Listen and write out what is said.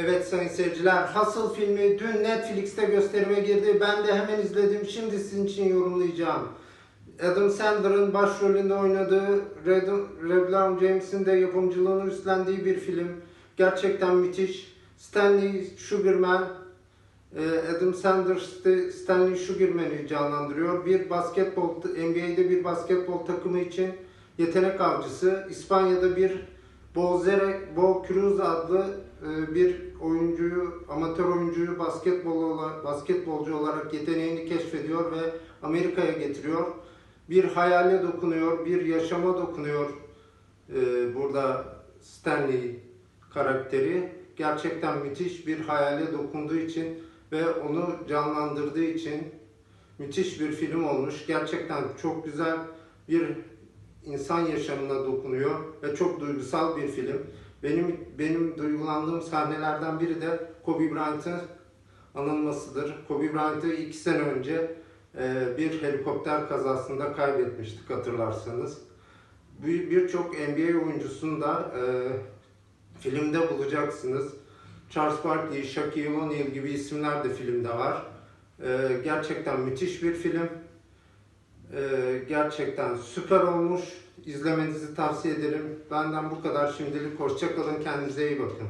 Evet sayın seyirciler, Hustle filmi dün Netflix'te gösterime girdi. Ben de hemen izledim. Şimdi sizin için yorumlayacağım. Adam Sandler'ın başrolünde oynadığı, Reblam James'in de yapımcılığını üstlendiği bir film. Gerçekten müthiş. Stanley Sugarman, e, Adam Sandler St- Stanley Sugarman'ı canlandırıyor. Bir basketbol, NBA'de bir basketbol takımı için yetenek avcısı. İspanya'da bir Bozere, Bo Cruz adlı e, bir oyuncuyu, amatör oyuncuyu basketbol ola- basketbolcu olarak yeteneğini keşfediyor ve Amerika'ya getiriyor. Bir hayale dokunuyor, bir yaşama dokunuyor e, burada Stanley karakteri. Gerçekten müthiş bir hayale dokunduğu için ve onu canlandırdığı için müthiş bir film olmuş. Gerçekten çok güzel bir insan yaşamına dokunuyor ve çok duygusal bir film. Benim benim duygulandığım sahnelerden biri de Kobe Bryant'ın anılmasıdır. Kobe Bryant'ı iki sene önce e, bir helikopter kazasında kaybetmiştik hatırlarsanız. Bir- Birçok NBA oyuncusunu da e, filmde bulacaksınız. Charles Barkley, Shaquille O'Neal gibi isimler de filmde var. E, gerçekten müthiş bir film. Ee, gerçekten süper olmuş. İzlemenizi tavsiye ederim. Benden bu kadar şimdilik. Hoşçakalın. Kendinize iyi bakın.